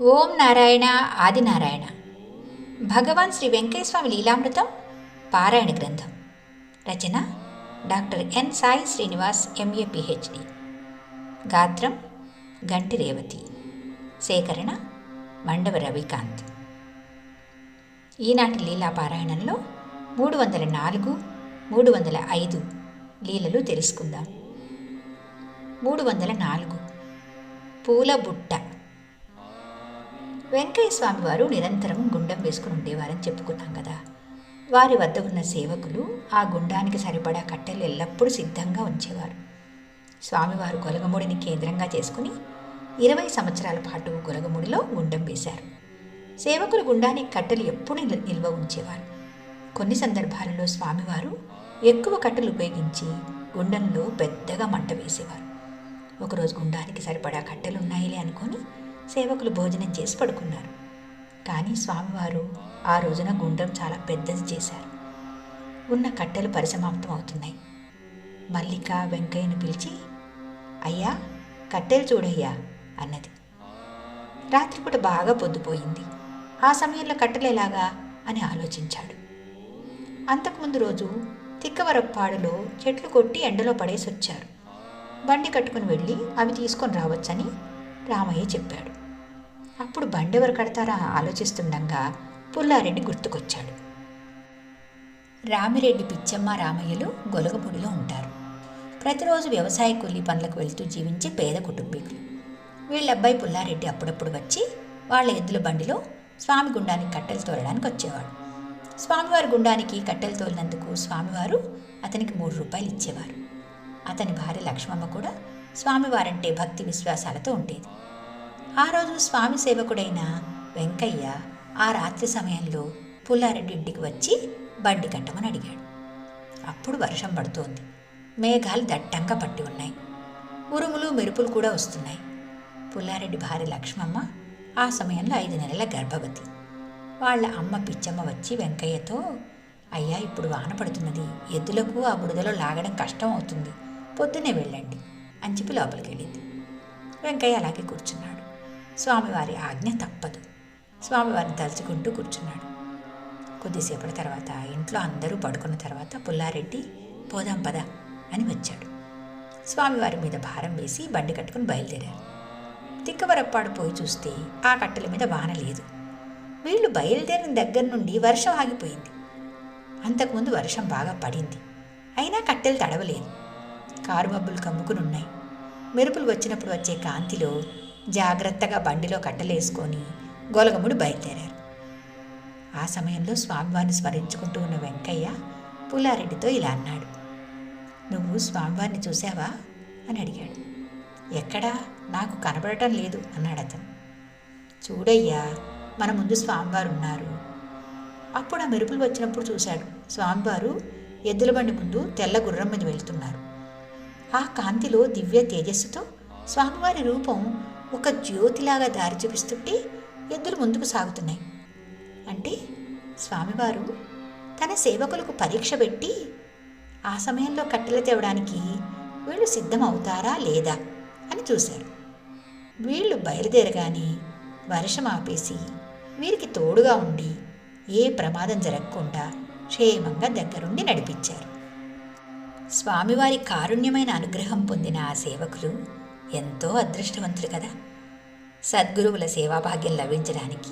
ఓం నారాయణ ఆదినారాయణ భగవాన్ శ్రీ వెంకటేశ్వమి లీలామృతం పారాయణ గ్రంథం. రచన doctor N Sai Srinivas MA PhD గాత్రం గంటి రేవతి. సేకరణ మండవ రవికాంత్. ఈనాటి లీలా పారాయణంలో మూడు వందల నాలుగు మూడు వందల ఐదు లీలలు తెలుసుకుందాం. మూడు వందల నాలుగు. పూల బుట్ట. వెంకయ్య స్వామి వారు నిరంతరం గుండం వేసుకుని ఉండేవారని చెప్పుకున్నాం కదా. వారి వద్ద ఉన్న సేవకులు ఆ గుండానికి సరిపడా కట్టెలు ఎల్లప్పుడూ సిద్ధంగా ఉంచేవారు. స్వామివారు గొలగముడిని కేంద్రంగా చేసుకుని ఇరవై సంవత్సరాల పాటు గొలగముడిలో గుండం వేశారు. సేవకులు గుండానికి కట్టెలు ఎప్పుడు నిల్వ ఉంచేవారు. కొన్ని సందర్భాలలో స్వామివారు ఎక్కువ కట్టెలు ఉపయోగించి గుండంలో పెద్దగా మంట వేసేవారు. ఒకరోజు గుండానికి సరిపడా కట్టెలు ఉన్నాయిలే అనుకొని సేవకులు భోజనం చేసి పడుకున్నారు. కానీ స్వామివారు ఆ రోజున గుండ్రం చాలా పెద్దది చేశారు. ఉన్న కట్టెలు పరిసమాప్తం అవుతున్నాయి. మల్లిక వెంకయ్యను పిలిచి అయ్యా కట్టెలు చూడయ్యా అన్నది. రాత్రిపూట బాగా పొద్దుపోయింది. ఆ సమయంలో కట్టెలు ఎలాగా అని ఆలోచించాడు. అంతకుముందు రోజు తిక్కవరప్పాడులో చెట్లు కొట్టి ఎండలో పడేసి వచ్చారు బండి కట్టుకుని వెళ్ళి అవి తీసుకొని రావచ్చని రామయ్య చెప్పాడు. అప్పుడు బండి ఎవరు కడతారా ఆలోచిస్తుండగా పుల్లారెడ్డి గుర్తుకొచ్చాడు. రామిరెడ్డి పిచ్చమ్మ రామయ్యలు గొలగపూడిలో ఉంటారు. ప్రతిరోజు వ్యవసాయ కూలీ పనులకు వెళ్తూ జీవించే పేద కుటుంబీకులు. వీళ్ళ అబ్బాయి పుల్లారెడ్డి అప్పుడప్పుడు వచ్చి వాళ్ళ ఎద్దుల బండిలో స్వామి గుండానికి కట్టెలు తోలడానికి వచ్చేవాడు. స్వామివారి గుండానికి కట్టెలు తోలినందుకు స్వామివారు అతనికి మూడు రూపాయలు ఇచ్చేవారు. అతని భార్య లక్ష్మమ్మ కూడా స్వామివారంటే భక్తి విశ్వాసాలతో ఉండేది. ఆ రోజు స్వామి సేవకుడైన వెంకయ్య ఆ రాత్రి సమయంలో పుల్లారెడ్డి ఇంటికి వచ్చి బండి కట్టమని అడిగాడు. అప్పుడు వర్షం పడుతోంది. మేఘాలు దట్టంగా పట్టి ఉన్నాయి. ఉరుములు మెరుపులు కూడా వస్తున్నాయి. పుల్లారెడ్డి భార్య లక్ష్మమ్మ ఆ సమయంలో ఐదు నెలల గర్భవతి. వాళ్ళ అమ్మ పిచ్చమ్మ వచ్చి వెంకయ్యతో అయ్యా ఇప్పుడు వాన పడుతున్నది. ఎద్దులకు ఆ బురదలో లాగడం కష్టం అవుతుంది. పొద్దునే వెళ్ళండి. అని చెప్పి లోపలికి వెళ్ళింది వెంకయ్య అలాగే కూర్చున్నాడు. స్వామివారి ఆజ్ఞ తప్పదు. స్వామివారిని తలుచుకుంటూ కూర్చున్నాడు. కొద్దిసేపటి తర్వాత ఇంట్లో అందరూ పడుకున్న తర్వాత పుల్లారెడ్డి పోదాం పద అని వచ్చాడు. స్వామివారి మీద భారం వేసి బండి కట్టుకుని బయలుదేరారు. తిక్కవరప్పాడు పోయి చూస్తే ఆ కట్టెల మీద వాన లేదు. వీళ్ళు బయలుదేరిన దగ్గర నుండి వర్షం ఆగిపోయింది. అంతకుముందు వర్షం బాగా పడింది. అయినా కట్టెలు తడవలేదు. కారు మబ్బులు కమ్ముకుని ఉన్నాయి మెరుపులు వచ్చినప్పుడు వచ్చే కాంతిలో జాగ్రత్తగా బండిలో కట్టలేసుకొని గొలగముడు బయలుదేరారు. ఆ సమయంలో స్వామివారిని స్మరించుకుంటూ ఉన్న వెంకయ్య పుల్లారెడ్డితో ఇలా అన్నాడు. నువ్వు స్వామివారిని చూసావా అని అడిగాడు. ఎక్కడా? నాకు కనబడటం లేదు అన్నాడు అతను. చూడయ్యా మన ముందు స్వామివారు ఉన్నారు. అప్పుడు ఆ మెరుపులు వచ్చినప్పుడు చూశాడు. స్వామివారు ఎద్దుల బండి ముందు తెల్ల గుర్రం మీద వెళ్తున్నారు. ఆ కాంతిలో దివ్య తేజస్సుతో స్వామివారి రూపం ఒక జ్యోతిలాగా దారి చూపిస్తుంటే ఎద్దులు ముందుకు సాగుతున్నాయి. అంటే స్వామివారు తన సేవకులకు పరీక్ష పెట్టి ఆ సమయంలో కట్టెలు తేవడానికి వీళ్ళు సిద్ధం అవుతారా లేదా అని చూశారు. వీళ్ళు బయలుదేరగానే వర్షం ఆపేసి వీరికి తోడుగా ఉండి ఏ ప్రమాదం జరగకుండా క్షేమంగా దగ్గరుండి నడిపించారు. స్వామివారి కారుణ్యమైన అనుగ్రహం పొందిన ఆ సేవకులు ఎంతో అదృష్టవంతులు కదా. సద్గురువుల సేవాభాగ్యం లభించడానికి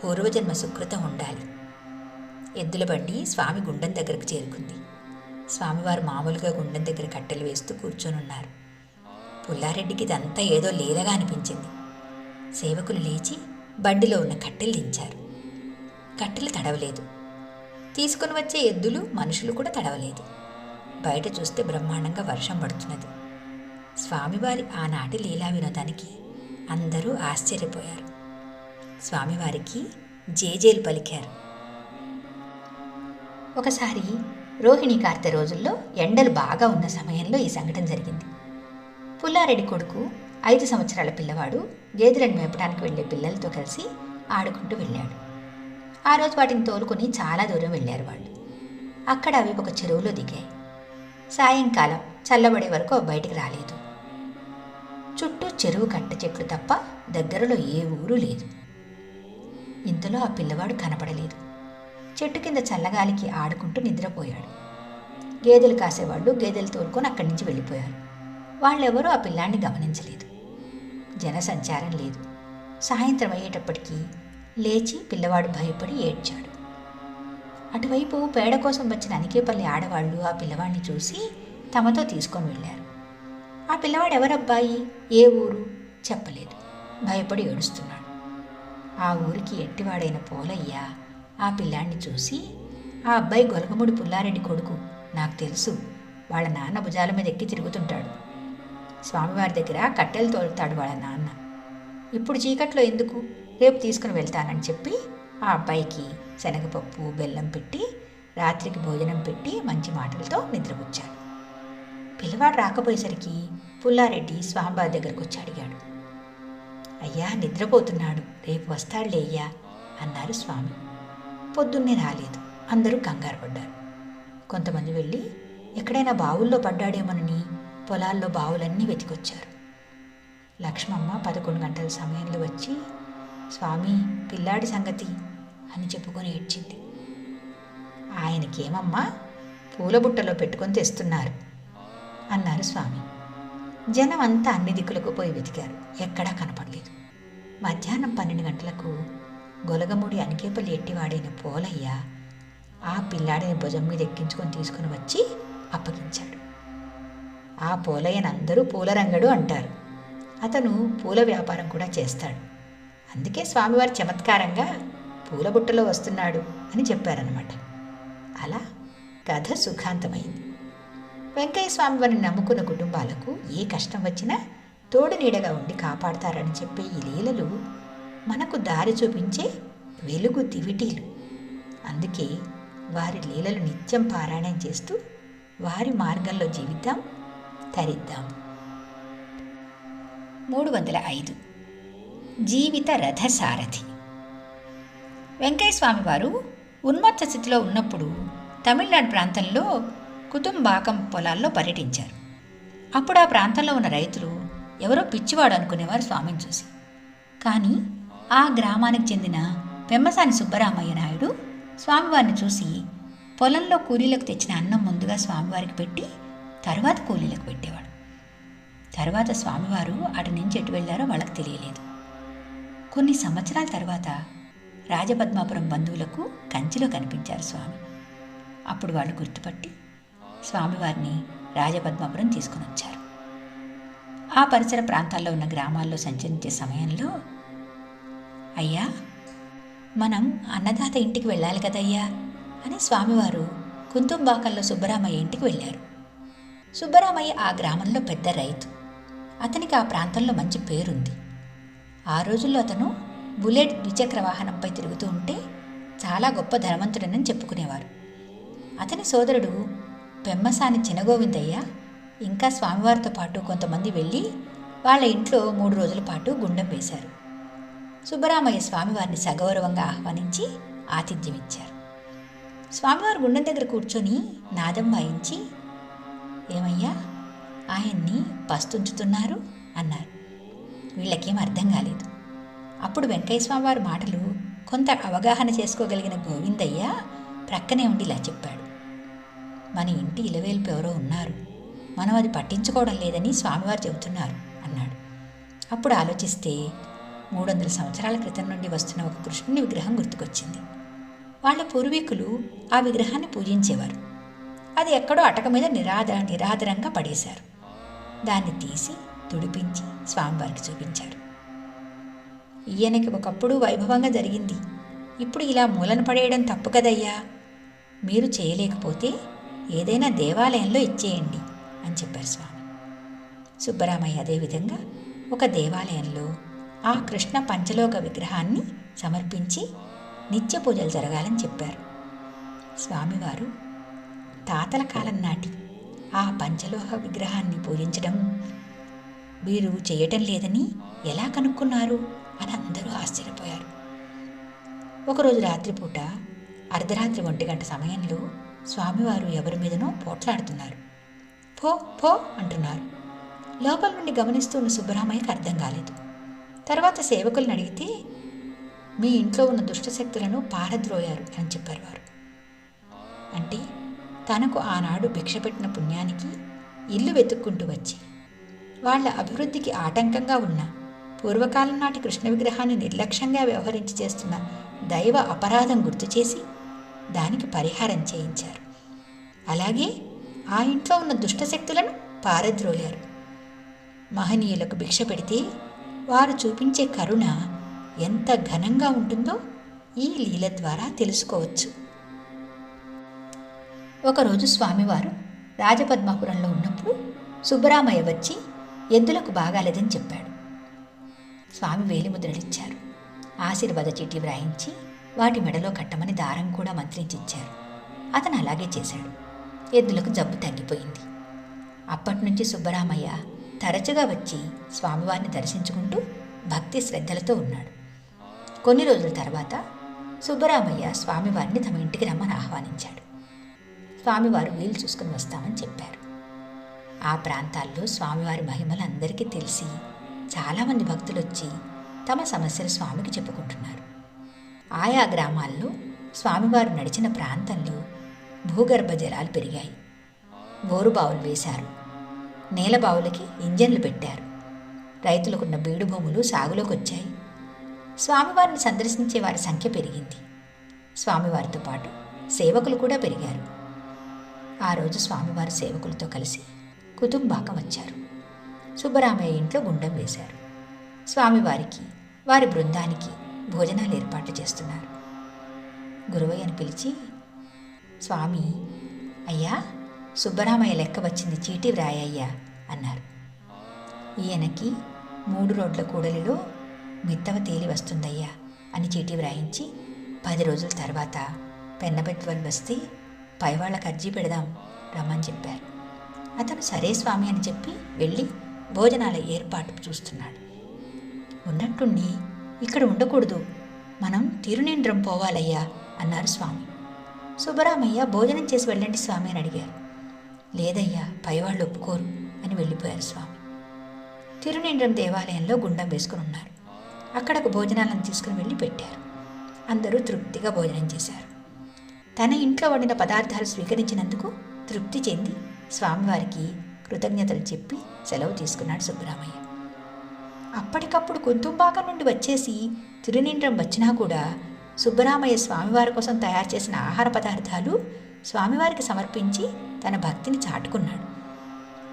పూర్వజన్మ సుకృతం ఉండాలి. ఎద్దుల బండి స్వామి గుండం దగ్గరకు చేరుకుంది. స్వామివారు మామూలుగా గుండం దగ్గర కట్టెలు వేస్తూ కూర్చొనున్నారు. పుల్లారెడ్డికి ఇదంతా ఏదో లీలగా అనిపించింది. సేవకులు లేచి బండిలో ఉన్న కట్టెలు దించారు. కట్టెలు తడవలేదు. తీసుకుని వచ్చే ఎద్దులు మనుషులు కూడా తడవలేదు. బయట చూస్తే బ్రహ్మాండంగా వర్షం పడుతున్నది. స్వామివారి ఆనాటి లీలా వినోదానికి అందరూ ఆశ్చర్యపోయారు. స్వామివారికి జేజేలు పలికారు. ఒకసారి రోహిణి కార్తె రోజుల్లో ఎండలు బాగా ఉన్న సమయంలో ఈ సంఘటన జరిగింది. పుల్లారెడ్డి కొడుకు ఐదు సంవత్సరాల పిల్లవాడు గేదెలను మేపడానికి వెళ్ళే పిల్లలతో కలిసి ఆడుకుంటూ వెళ్ళాడు. ఆ రోజు వాటిని తోలుకొని చాలా దూరం వెళ్ళారు వాళ్ళు. అక్కడ అవి ఒక చెరువులో దిగాయి. సాయంకాలం చల్లబడే వరకు బయటికి రాలేదు. చుట్టూ చెరువు కట్ట చెట్లు తప్ప దగ్గరలో ఏ ఊరు లేదు. ఇంతలో ఆ పిల్లవాడు కనపడలేదు. చెట్టు కింద చల్లగాలికి ఆడుకుంటూ నిద్రపోయాడు. గేదెలు కాసేవాళ్ళు గేదెలు తోలుకొని అక్కడి నుంచి వెళ్ళిపోయారు. వాళ్ళెవరూ ఆ పిల్లాన్ని గమనించలేదు. జనసంచారం లేదు. సాయంత్రం అయ్యేటప్పటికీ లేచి పిల్లవాడు భయపడి ఏడ్చాడు. అటువైపు పేడ కోసం వచ్చిన అనికేపల్లి ఆడవాళ్ళు ఆ పిల్లవాడిని చూసి తమతో తీసుకొని వెళ్ళారు. ఆ పిల్లవాడు ఎవరబ్బాయి? ఏ ఊరు? చెప్పలేదు. భయపడి ఏడుస్తున్నాడు. ఆ ఊరికి ఎట్టివాడైన పోలయ్య ఆ పిల్లాన్ని చూసి ఆ అబ్బాయి గొలగముడి పుల్లారెడ్డి కొడుకు. నాకు తెలుసు. వాళ్ళ నాన్న భుజాల మీద ఎక్కి తిరుగుతుంటాడు. స్వామివారి దగ్గర కట్టెలు తోలుతాడు వాళ్ళ నాన్న. ఇప్పుడు చీకట్లో ఎందుకు? రేపు తీసుకుని వెళ్తానని చెప్పి ఆ అబ్బాయికి శనగపప్పు బెల్లం పెట్టి రాత్రికి భోజనం పెట్టి మంచి మాటలతో నిద్రపుచ్చాడు. పిల్లవాడు రాకపోయేసరికి పుల్లారెడ్డి స్వామివారి దగ్గరకు వచ్చి అడిగాడు. అయ్యా నిద్రపోతున్నాడు. రేపు వస్తాడులే అయ్యా అన్నారు స్వామి. పొద్దున్నే రాలేదు. అందరూ కంగారు పడ్డారు. కొంతమంది వెళ్ళి ఎక్కడైనా బావుల్లో పడ్డాడేమోనని పొలాల్లో బావులన్నీ వెతికొచ్చారు. లక్ష్మమ్మ పదకొండు గంటల సమయంలో వచ్చి స్వామి పిల్లాడి సంగతి అని చెప్పుకొని ఏడ్చింది. ఆయనకేమమ్మా? పూల బుట్టలో పెట్టుకొని తెస్తున్నారు అన్నారు స్వామి. జనం అంతా అన్ని దిక్కులకు పోయి వెతికారు. ఎక్కడా కనపడలేదు. మధ్యాహ్నం పన్నెండు గంటలకు గొలగముడి అనికేపల్లి ఎట్టివాడైన పోలయ్య ఆ పిల్లాడిని భుజం మీద ఎక్కించుకొని తీసుకుని వచ్చి అప్పగించాడు. ఆ పోలయ్యను అందరూ పూలరంగడు అంటారు. అతను పూల వ్యాపారం కూడా చేస్తాడు. అందుకే స్వామివారి చమత్కారంగా పూల బుట్టలో వస్తున్నాడు అని చెప్పారనమాట అలా కథ సుఖాంతమైంది. వెంకయ్య స్వామి వారిని నమ్ముకున్న కుటుంబాలకు ఏ కష్టం వచ్చినా తోడు నీడగా ఉండి కాపాడతారని చెప్పే ఈ లీలలు మనకు దారి చూపించే వెలుగు దివిటీలు అందుకే వారి లీలలు నిత్యం పారాయణం చేస్తూ వారి మార్గంలో జీవిద్దాం తరిద్దాం. మూడు వందల ఐదు. జీవిత రథసారథి. వెంకయ్య స్వామివారు ఉన్మత్త స్థితిలో ఉన్నప్పుడు తమిళనాడు ప్రాంతంలో కుటుంబాకం పొలాల్లో పర్యటించారు. అప్పుడు ఆ ప్రాంతంలో ఉన్న రైతులు ఎవరో పిచ్చివాడు అనుకునేవారు స్వామిని చూసి. కానీ ఆ గ్రామానికి చెందిన పెమ్మసాని సుబ్బరామయ్య నాయుడు స్వామివారిని చూసి పొలంలో కూలీలకు తెచ్చిన అన్నం ముందుగా స్వామివారికి పెట్టి తర్వాత కూలీలకు పెట్టేవాడు. తర్వాత స్వామివారు అటు నుంచి ఎటు వెళ్ళారో వాళ్ళకి తెలియలేదు. కొన్ని సంవత్సరాల తర్వాత రాజపద్మాపురం బంధువులకు కంచిలో కనిపించారు స్వామి. అప్పుడు వాళ్ళు గుర్తుపట్టి స్వామివారిని రాజపద్మాపురం తీసుకుని వచ్చారు. ఆ పరిసర ప్రాంతాల్లో ఉన్న గ్రామాల్లో సంచరించే సమయంలో అయ్యా మనం అన్నదాత ఇంటికి వెళ్ళాలి కదయ్యా అని స్వామివారు కుంతుంబాకల్లో సుబ్బరామయ్య ఇంటికి వెళ్ళారు. సుబ్బరామయ్య ఆ గ్రామంలో పెద్ద రైతు. అతనికి ఆ ప్రాంతంలో మంచి పేరుంది. ఆ రోజుల్లో అతను బుల్లెట్ ద్విచక్ర వాహనంపై తిరుగుతూ ఉంటే చాలా గొప్ప ధనవంతుడనని చెప్పుకునేవారు. అతని సోదరుడు పెమ్మసాని చినగోవిందయ్య ఇంకా స్వామివారితో పాటు కొంతమంది వెళ్ళి వాళ్ళ ఇంట్లో మూడు రోజుల పాటు గుండం వేశారు. సుబ్బరామయ్య స్వామివారిని సగౌరవంగా ఆహ్వానించి ఆతిథ్యం ఇచ్చారు. స్వామివారి గుండం దగ్గర కూర్చొని నాదం వాయించి ఏమయ్యా ఆయన్ని పస్తుంచుతున్నారు? అన్నారు. వీళ్ళకేం అర్థం కాలేదు. అప్పుడు వెంకయ్యస్వామి వారి మాటలు కొంత అవగాహన చేసుకోగలిగిన గోవిందయ్య ప్రక్కనే ఉండి ఇలా చెప్పాడు. మన ఇంటి ఇలవేల్పు ఎవరో ఉన్నారు. మనం అది పట్టించుకోవడం లేదని స్వామివారు చెబుతున్నారు అన్నాడు. అప్పుడు ఆలోచిస్తే మూడు వందల సంవత్సరాల క్రితం నుండి వస్తున్న ఒక కృష్ణుని విగ్రహం గుర్తుకొచ్చింది. వాళ్ళ పూర్వీకులు ఆ విగ్రహాన్ని పూజించేవారు. అది ఎక్కడో అటక మీద నిరాద నిరాదరంగా పడేశారు. దాన్ని తీసి తుడిపించి స్వామివారికి చూపించారు. ఈయనకి ఒకప్పుడు వైభవంగా జరిగింది. ఇప్పుడు ఇలా మూలన పడేయడం తప్పు కదయ్యా. మీరు చేయలేకపోతే ఏదైనా దేవాలయంలో ఇచ్చేయండి అని చెప్పారు స్వామి. సుబ్బరామయ్య అదేవిధంగా ఒక దేవాలయంలో ఆ కృష్ణ పంచలోక విగ్రహాన్ని సమర్పించి నిత్య పూజలు జరగాలని చెప్పారు. స్వామివారు తాతల కాలం నాటి ఆ పంచలోహ విగ్రహాన్ని పూజించడం వీరు చేయటం లేదని ఎలా కనుక్కున్నారు? అని అందరూ ఆశ్చర్యపోయారు. ఒకరోజు రాత్రిపూట అర్ధరాత్రి ఒంటి గంట సమయంలో స్వామివారు ఎవరి మీదనో పోట్లాడుతున్నారు. పో పో అంటున్నారు. లోపల నుండి గమనిస్తున్న సుబ్బరామయ్యకి అర్థం కాలేదు. తర్వాత సేవకులను అడిగితే మీ ఇంట్లో ఉన్న దుష్టశక్తులను పారద్రోయారు అని చెప్పారు వారు. అంటే తనకు ఆనాడు భిక్ష పెట్టిన పుణ్యానికి ఇల్లు వెతుక్కుంటూ వచ్చి వాళ్ళ అభివృద్ధికి ఆటంకంగా ఉన్న పూర్వకాలం నాటి కృష్ణ విగ్రహాన్ని నిర్లక్ష్యంగా వ్యవహరించి చేస్తున్న దైవ అపరాధం గుర్తు చేసి దానికి పరిహారం చేయించారు. అలాగే ఆ ఇంట్లో ఉన్న దుష్టశక్తులను పారద్రోలారు. మహనీయులకు భిక్ష పెడితే వారు చూపించే కరుణ ఎంత ఘనంగా ఉంటుందో ఈ లీల ద్వారా తెలుసుకోవచ్చు. ఒకరోజు స్వామివారు రాజపద్మాపురంలో ఉన్నప్పుడు సుబ్బరామయ్య వచ్చి ఎద్దులకు బాగాలేదని చెప్పాడు. స్వామి వేలిముద్రలిచ్చారు. ఆశీర్వాద చీటీ వ్రాయించి వాటి మెడలో కట్టమని దారం కూడా మంత్రించిచ్చారు. అతను అలాగే చేశాడు. ఎద్దులకు జబ్బు తగ్గిపోయింది. అప్పటి నుంచి సుబ్బరామయ్య తరచుగా వచ్చి స్వామివారిని దర్శించుకుంటూ భక్తి శ్రద్ధలతో ఉన్నాడు. కొన్ని రోజుల తర్వాత సుబ్బరామయ్య స్వామివారిని తమ ఇంటికి రమ్మని ఆహ్వానించాడు. స్వామివారు వీలు చూసుకుని వస్తామని చెప్పారు. ఆ ప్రాంతాల్లో స్వామివారి మహిమలు అందరికీ తెలిసి చాలామంది భక్తులు వచ్చి తమ సమస్యలు స్వామికి చెప్పుకుంటున్నారు. ఆయా గ్రామాల్లో స్వామివారు నడిచిన ప్రాంతంలో భూగర్భ జలాలు పెరిగాయి. బోరుబావులు వేశారు. నేల బావులకి ఇంజన్లు పెట్టారు. రైతులకున్న బీడు భూములు సాగులోకి వచ్చాయి స్వామివారిని సందర్శించే వారి సంఖ్య పెరిగింది. స్వామివారితో పాటు సేవకులు కూడా పెరిగారు. ఆ రోజు స్వామివారి సేవకులతో కలిసి కుతుంబాకం వచ్చారు. సుబ్బరామయ్య ఇంట్లో గుండం వేశారు. స్వామివారికి వారి బృందానికి భోజనాలు ఏర్పాట్లు చేస్తున్నారు. గురువయ్యను పిలిచి స్వామి అయ్యా సుబ్బరామయ్య లెక్క వచ్చింది చీటీ వ్రాయ్యా అన్నారు. ఈయనకి మూడు రోడ్ల కూడలిలో మిత్తవ తేలి వస్తుందయ్యా అని చీటీ వ్రాయించి పది రోజుల తర్వాత పెన్నబెట్టువల్ వస్తే పైవాళ్ళకి అర్జీ పెడదాం రమ్మని చెప్పారు. అతను సరే స్వామి అని చెప్పి వెళ్ళి భోజనాల ఏర్పాటు చూస్తున్నాడు. ఉన్నట్టుండి ఇక్కడ ఉండకూడదు. మనం తిరునిండ్రం పోవాలయ్యా అన్నారు స్వామి. సుబ్బరామయ్య భోజనం చేసి వెళ్ళండి స్వామి అని అడిగారు. లేదయ్యా పైవాళ్ళు ఒప్పుకోరు అని వెళ్ళిపోయారు స్వామి. తిరునిండ్రం దేవాలయంలో గుండం వేసుకుని ఉన్నారు. అక్కడకు భోజనాలను తీసుకుని వెళ్ళి పెట్టారు. అందరూ తృప్తిగా భోజనం చేశారు. తన ఇంట్లో వండిన పదార్థాలు స్వీకరించినందుకు తృప్తి చెంది స్వామివారికి కృతజ్ఞతలు చెప్పి సెలవు తీసుకున్నాడు సుబ్బరామయ్య. అప్పటికప్పుడు కుంతుంబాక నుండి వచ్చేసి తిరునిండ్రం వచ్చినా కూడా సుబ్బరామయ్య స్వామివారి కోసం తయారు చేసిన ఆహార పదార్థాలు స్వామివారికి సమర్పించి తన భక్తిని చాటుకున్నాడు.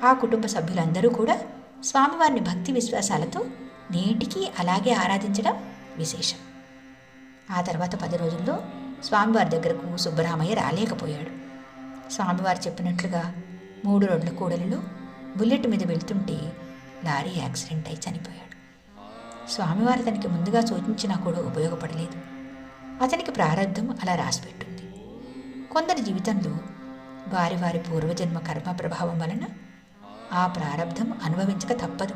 ఆ కుటుంబ సభ్యులందరూ కూడా స్వామివారిని భక్తి విశ్వాసాలతో నేటికీ అలాగే ఆరాధించడం విశేషం. ఆ తర్వాత పది రోజుల్లో స్వామివారి దగ్గరకు సుబ్బరామయ్య రాలేకపోయాడు. స్వామివారు చెప్పినట్లుగా మూడు రోడ్ల కూడలిలో బుల్లెట్ మీద వెళ్తుంటే లారీ యాక్సిడెంట్ అయి చనిపోయాడు. స్వామివారు తనకి ముందుగా సూచించినా కూడా ఉపయోగపడలేదు. అతనికి ప్రారంధం అలా రాసిపెట్టుంది. కొందరి జీవితంలో వారి వారి పూర్వజన్మ కర్మ ప్రభావం వలన ఆ ప్రారంధం అనుభవించక తప్పదు.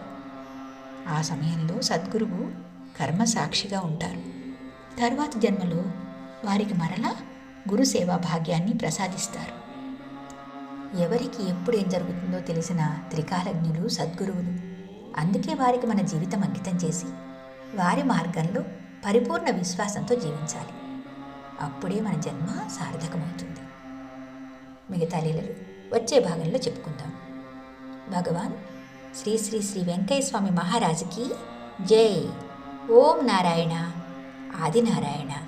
ఆ సమయంలో సద్గురువు కర్మ సాక్షిగా ఉంటారు. తర్వాత జన్మలో వారికి మరలా గురు సేవా భాగ్యాన్ని ప్రసాదిస్తారు. ఎవరికి ఎప్పుడు ఏం జరుగుతుందో తెలిసిన త్రికాలజ్ఞులు సద్గురువులు. అందుకే వారికి మన జీవితం అంకితం చేసి వారి మార్గంలో పరిపూర్ణ విశ్వాసంతో జీవించాలి. అప్పుడే మన జన్మ సార్థకమవుతుంది. మిగతా లీలలు వచ్చే భాగంలో చెప్పుకుందాం. భగవాన్ శ్రీ శ్రీ శ్రీ వెంకయ్య స్వామి మహారాజుకి జై. ఓం నారాయణ. ఆదినారాయణ.